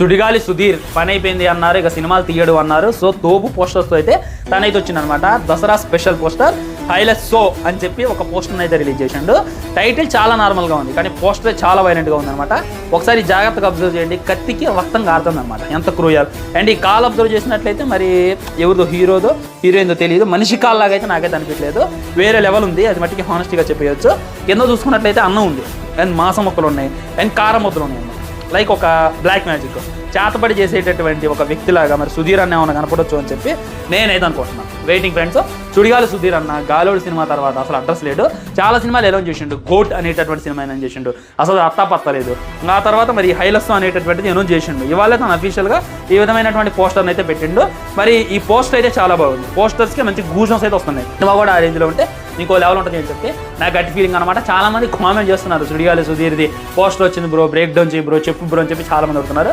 సుడిగాలి సుధీర్ పని అయిపోయింది అన్నారు ఇక సినిమాలు తీయడు అన్నారు. సో తోపు పోస్టర్స్తో అయితే తనైతే వచ్చిందనమాట దసరా స్పెషల్ పోస్టర్ హైలెస్ సో అని చెప్పి ఒక పోస్టర్ని అయితే రిలీజ్ చేసిండు. టైటిల్ చాలా నార్మల్గా ఉంది కానీ పోస్టర్ చాలా వైలెంట్గా ఉందన్నమాట. ఒకసారి జాగ్రత్తగా అబ్జర్వ్ చేయండి కత్తికి రక్తం కారుతుంది అనమాట ఎంత క్రూయల్ అండ్ ఈ కాల్ అబ్జర్వ్ చేసినట్లయితే మరి ఎవరిదో హీరోదో హీరోయిన్దో తెలియదు మనిషి కాల్ లాగా అయితే నాకైతే అనిపించలేదు. వేరే లెవెల్ ఉంది అది మట్టికి హానెస్టీగా చెప్పేయచ్చు. కింద చూసుకున్నట్లయితే అన్నం ఉంది. అండ్ మాసం మొక్కలు ఉన్నాయి. అండ్ కారం ముద్దలు ఉన్నాయి లైక్ ఒక బ్లాక్ మ్యాజిక్. చేతబడి చేసేటటువంటి ఒక వ్యక్తిలాగా మరి సుధీర్ అన్న ఏమైనా కనపడొచ్చు అని చెప్పి నేనైతే అనుకుంటున్నాను వెయిటింగ్ ఫ్రెండ్స్ చుడిగాలి సుధీర్ అన్న గాలోడి సినిమా తర్వాత అసలు అడ్రస్ లేడు చాలా సినిమాలు ఎలా చేసిండు? గోట్ అనేటటువంటి సినిమా ఏమైనా చేసిండు? అసలు అత్తా పత్తలేదు ఆ తర్వాత మరి హైలస్ అనేటటువంటిది ఏమో చేసిండు? ఇవాళ తను అఫీషియల్గా ఈ విధమైనటువంటి పోస్టర్ని అయితే పెట్టిండు. మరి ఈ పోస్టర్ అయితే చాలా బాగుంది. పోస్టర్స్కి మంచి గూజన్స్ అయితే వస్తున్నాయి. సినిమా కూడా ఆ రేంజ్లో ఉంటే ఇంకో లెవెల్ ఉంటుంది అని చెప్తే నా గట్టి ఫీలింగ్ అనమాట చాలా మంది కామెంట్ చేస్తున్నారు. సుడిగాలి సుధీర్ది పోస్టర్ వచ్చింది బ్రో బ్రేక్ డౌన్ చేయి బ్రో చెప్పు బ్రో అని చెప్పి చాలా మంది అడుగుతున్నారు.